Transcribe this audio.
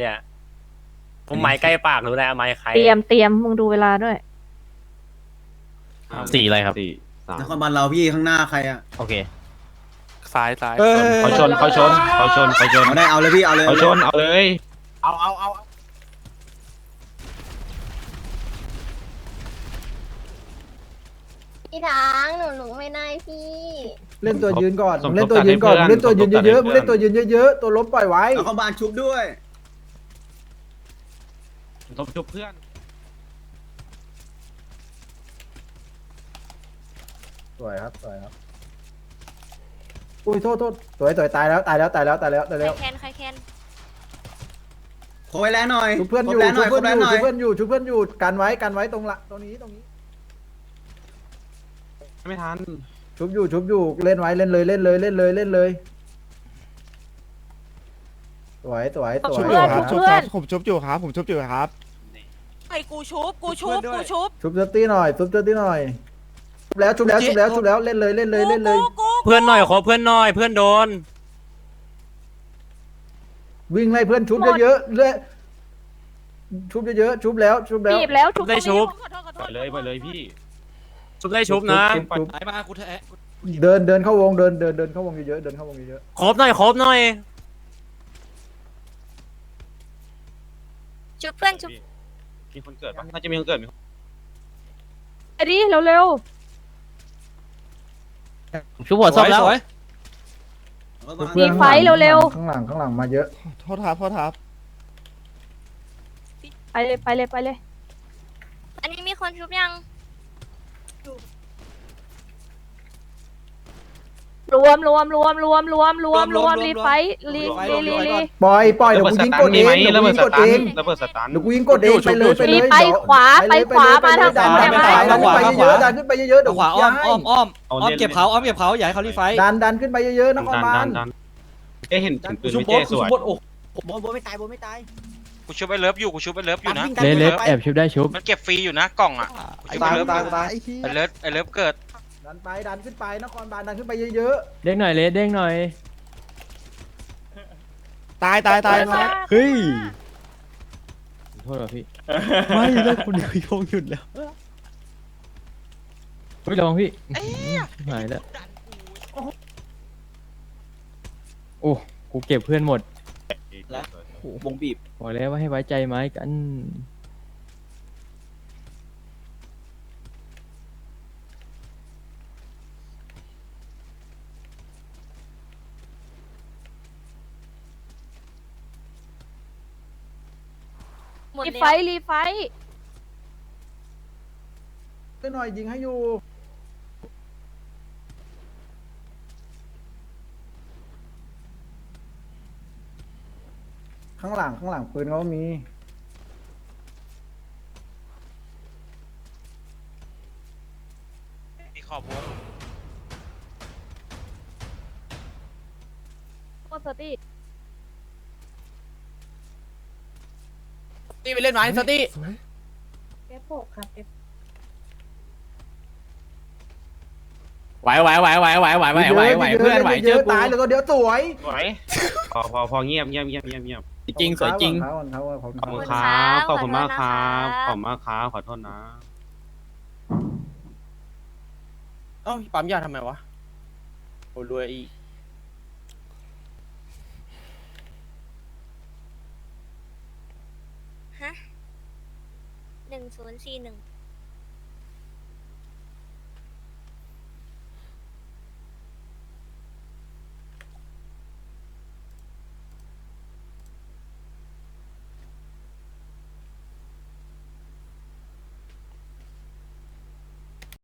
เนี่ยผมไม้ใกล้ปากรู้แล้วไม้ใครเตรียมเตรียมมึงดูเวลาด้วย สีอะไรครับ สี่สามนครบาลเราพี่ข้างหน้าใครอะโอเค ซ้ายซ้ายเขาชนเขาชนเขาชนเขาชนเอาได้เอาเลยพี่เอาเลยเขาชนเอาเลย เอาเอาเอาพี่ถังหนูหนูไม่ได้พี่ เล่นตัวยืนก่อนสมมึงทเล่บนตัวยืนก่อนกัมึนงเล่นตัวยืนให้เยอะๆเพื่มึอนงเล่นตัวยืนเยอะๆตัวล้มปล่อยไว้นครบาลชุบด้วย ทบชุบเพื่อนสวยครับสวยครับ อุ้ยโทษโทษสวยสวยตายแล้วตายแล้วตายแล้วตายแล้วตายใครแล้วแคนใครแคนโคไว้แล้วหน่อยชุบเพื่อนอยู่ครบแล้วหชุน่บอยเพื่อนครบแล้วหน่ออยู่ยชุบเพื่อนอยู่ชุบเพื่อนอยู่กันไว้กันไว้ตรงละตรงนี้ตรงนี้ ไม่ทันชุบอยู่ชุบอยู่เล่นไว้เล่นเลยเล่นเลยเล่นเลยเล่นเลย สวยสวยสวยชุบอยู่ครับชุบเพื่อนผมชุบอยู่ครับผมชุบอยู่ครับไอ้กูชุบกูชุบกูชุบชุบเซตตี้หน่อยชุบเซตตี้หน่อยชุบแล้วชุบแล้วชุบแล้วชุบแล้วเล่นเลยเล่นเลยเล่นเลย เพื่อนหน่อยขอเพื่อนหน่อยเพื่อนโดน วิ่งไล่เพื่อนชุบเยอะๆเรื่อยชุบเยอะๆชุบแล้วชุบแล้วบีบแล้วชุบได้ชุบขอโทษขอโทไปษเลยไปเลยพี่ ชุบได้ชุบนะชุชุบไอ้มากูเถอะเดินเดินเข้าวงเดินเดินเดินเข้าวงเยอะๆเดินเข้าวงเยอะครบหน่อยครบหน่อย ชุบเพื่อนชุบมีคนเกิดปะน่าจะมีคนเกิดมีไอ้ดิเร็วเร็วชุบหัวศพแล้วสวยๆมีไฟเร็วข้างหลังข้างหลังมาเยอะ โทษครับโทษครับๆไปเลยไปเลยไปเลย อันนี้มีคนชุบยัง รวมรวมรวมรวมรวมรวมรวมรีไฟท์รีรีรีรีปล่อยปล่อยเดี๋ยวกูยิงกดเองเดี๋ยวระกูเบิดยิงสกดตัเอนงระเบิดสตันเดี๋ยวกูยิงกดเองไปเลยไปเลยมีไปเดี๋ยวขวาไปขวามาทางขวาดันได้ดันไหมดันขึ้นไปดันขึ้นไปเยอะๆดันขึ้นไปเยอะๆเดี๋ยวขวาอ้อมอ้อมอ้อมเอาอ้อมเล่นเก็บเขาอ้อมเก็บเขาอย่าให้เขารีไฟดันดันขึ้นไปเยอะๆนครดันบาดัลนดันเอ๊ะเห็นถึงปืนชุบไม่โบเจ๊สสวยชุบโบสโอ้โบนโบนไม่ตายโบนไม่ตายกูชุบไปเลิฟอยู่กูชุบไปเลิฟอยู่นะเลเล็บแอบชุบได้ชุบมันเก็บฟรีอยู่นะกล่องอะตายตายตายตายไอ้เหี้ยไอเลิฟไอเลิฟเกิด ดันไปดันขึ้นไปนครบาลดันขึ้นไปเยอะเด้งหน่อยเลสเด้งหน่อย ตายตายตายเฮ้ยโทษเหรอพี่ ไม่เลิกคนเดียวโยงหยุดแล้วเฮ้ยระวังพี่หายแล้ว โอ้ กูเก็บเพื่อนหมดวงบีบ บอกแล้วว่าให้ไว้ใจไม้กัน หมดรีแล้ไฟวท์รีไฟท์ๆขึ้นหน่อยยิงให้อยู่ข้างหลังข้างหลังปืนเขามี มีขอบวงโคตรสตี้ ตีไปเล่นไม้สตี้เอฟหกครับเอฟไหวไหวไหวไหวไหวไหวไหวไหวไหวเพื่อนไหวเจอกูตายเลยก็เดี๋ยวสวยสวยพอพอพอเงียบเงียบเงียบเงียบเงียบจริงสวยจริงขอบคุณครับขอบคุณขอบคุณคครับรับขอบคุณมากครับขอบคุณมากครับขอโทษนะเอ้าปั๊มยาทำไมวะโอ้รวยอีก ฮะหนึ่งศูนย์สี่หนึ่ง